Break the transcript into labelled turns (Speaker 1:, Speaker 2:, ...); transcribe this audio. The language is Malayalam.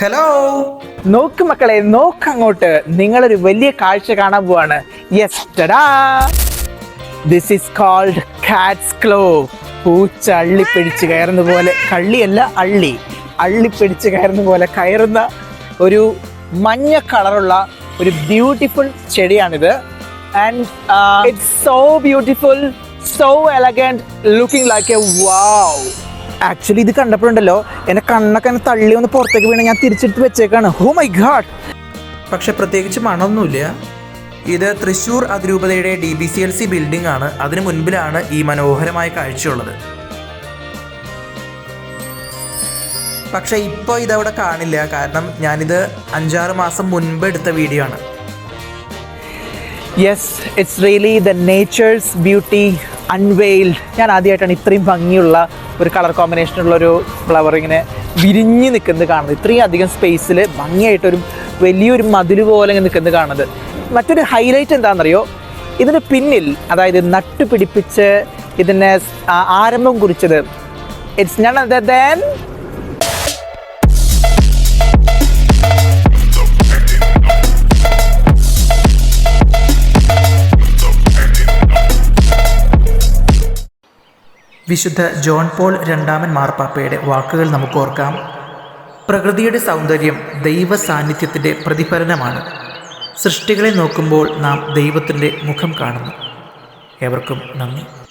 Speaker 1: ഹലോ
Speaker 2: നോക്ക് മക്കളെ നോക്ക് അങ്ങോട്ട് നിങ്ങളൊരു വലിയ കാഴ്ച കാണാൻ പോവാണ്. This is called cat's claw പൂച്ച അള്ളി പിടിച്ച് കയറുന്ന പോലെ കള്ളിയല്ല അള്ളി. അള്ളി പിടിച്ച് കയറുന്ന പോലെ കയറുന്ന ഒരു മഞ്ഞ കളറുള്ള ഒരു beautiful ചെടിയാണിത്. And it's so beautiful so elegant looking like a wow actually ഇത് കണ്ടപ്പോഴുണ്ടല്ലോ. എന്നെ കണ്ണൊക്കെ എന്നെ തള്ളി ഒന്ന് പുറത്തേക്ക് വീണ ഞാൻ തിരിച്ചെടുത്ത് വെച്ചേക്കാണ്. ഹോ മൈ ഗാഡ്
Speaker 1: പക്ഷെ പ്രത്യേകിച്ച് മണമൊന്നുമില്ല. ഇത് തൃശ്ശൂർ അതിരൂപതയുടെ D B C L C building ആണ്. അതിനു മുൻപിലാണ് ഈ മനോഹരമായ കാഴ്ചയുള്ളത്. പക്ഷെ ഇപ്പോൾ ഇതവിടെ കാണില്ല. കാരണം ഞാനിത് അഞ്ചാറ് മാസം മുൻപ് എടുത്ത വീഡിയോ ആണ്.
Speaker 2: Yes it's really the nature's beauty unveiled ഞാൻ ആദ്യമായിട്ടാണ് ഇത്രയും ഭംഗിയുള്ള ഒരു കളർ കോമ്പിനേഷനുള്ള ഒരു ഫ്ലവർ ഇങ്ങനെ വിരിഞ്ഞ് നിൽക്കുന്നത് കാണുന്നത്. ഇത്രയും അധികം സ്പേസിൽ ഭംഗിയായിട്ടൊരു വലിയൊരു മതിൽ പോലെ ഇങ്ങനെ നിൽക്കുന്നത് കാണുന്നത്. മറ്റൊരു ഹൈലൈറ്റ് എന്താണെന്നറിയോ? ഇതിന് പിന്നിൽ അതായത് നട്ടുപിടിപ്പിച്ച് ഇതിനെ ആരംഭം കുറിച്ചത്. ഇറ്റ്സ് ഞാൻ ദാൻ
Speaker 1: വിശുദ്ധ ജോൺ പോൾ രണ്ടാമൻ മാർപ്പാപ്പയുടെ വാക്കുകൾ നമുക്ക് ഓർക്കാം പ്രകൃതിയുടെ സൗന്ദര്യം ദൈവ സാന്നിധ്യത്തിന്റെ പ്രതിഫലനമാണ്. സൃഷ്ടികളെ നോക്കുമ്പോൾ നാം ദൈവത്തിന്റെ മുഖം കാണുന്നു. ഏവർക്കും നന്ദി.